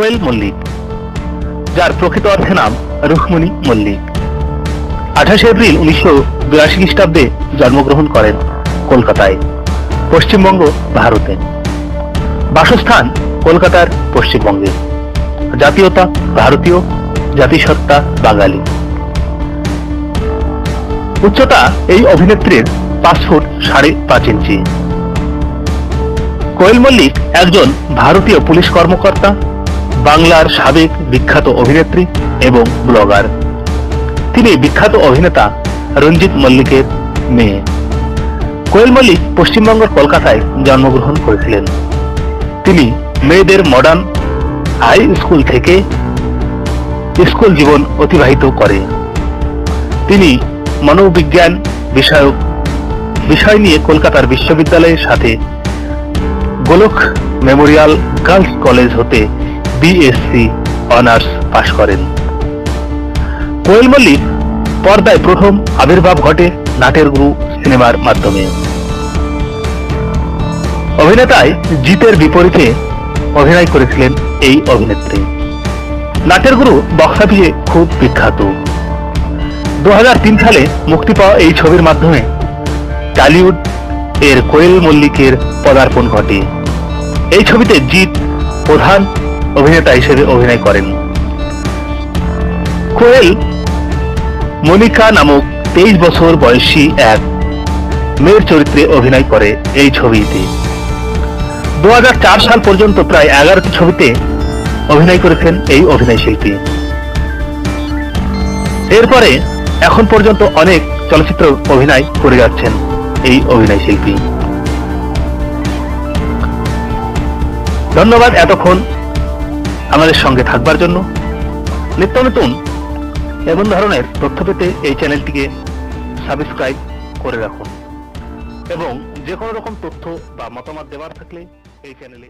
কোয়েল মল্লিক, যার প্রকৃত অর্থে নাম রুক্মণী মল্লিক। আঠাশে এপ্রিল উনিশশো বিরাশি খ্রিস্টাব্দে জন্মগ্রহণ করেন কলকাতায়, পশ্চিমবঙ্গ, ভারতে। বাসস্থান কলকাতার পশ্চিমবঙ্গে। জাতীয়তা ভারতীয়, জাতিসত্তা বাঙালি। উচ্চতা এই অভিনেত্রীর পাঁচ ফুট সাড়ে পাঁচ ইঞ্চি। কোয়েল মল্লিক একজন ভারতীয় পুলিশ কর্মকর্তা বাংলার সাবেক বিখ্যাত অভিনেত্রী এবং ব্লগার। তিনি বিখ্যাত অভিনেতা রঞ্জিত মল্লিকের মেয়ে। কোয়েল মল্লিক পশ্চিমবঙ্গের কলকাতায় জন্মগ্রহণ করেছিলেন। তিনি মেয়েদের মডার্ন হাই স্কুল থেকে স্কুল জীবন অতিবাহিত করে। তিনি মনোবিজ্ঞান বিষয়ক বিষয় নিয়ে কলকাতার বিশ্ববিদ্যালয়ের সাথে গোলক মেমোরিয়াল গার্লস কলেজ হতে বিএসসি অনার্স পাশ করেন। কোয়েল মল্লিক পর্দায় প্রথম আবির্ভাব ঘটে নাটের গুরু সিনেমার মাধ্যমে। অভিনেতায় জিতের বিপরীতে অভিনয় করেছিলেন এই অভিনেত্রী। নাটের গুরু বক্স অফিসে খুব বিখ্যাত। দু হাজার তিন সালে মুক্তি পাওয়া এই ছবির মাধ্যমে টালিউড এর কোয়েল মল্লিকের পদার্পণ ঘটে। এই ছবিতে জিৎ প্রধান অভিনেতা হিসেবে অভিনয় করেন। কোয়েল মনিকা নামক তেইশ বছর বয়সী এক মেয়ের চরিত্রে অভিনয় করে এই ছবিতে। দু সাল পর্যন্ত প্রায় এগারোটি ছবিতে অভিনয় করেছেন এই অভিনয় শিল্পী। এরপরে এখন পর্যন্ত অনেক চলচ্চিত্র অভিনয় করে যাচ্ছেন এই অভিনয় শিল্পী। ধন্যবাদ এতক্ষণ আমাদের সঙ্গে থাকবার জন্য। নিত্য নতুন এমন ধরনের তথ্য পেতে এই চ্যানেলটিকে সাবস্ক্রাইব করে রাখুন। এবং যে কোনো রকম তথ্য বা মতামত দেওয়ার থাকলে এই চ্যানেলে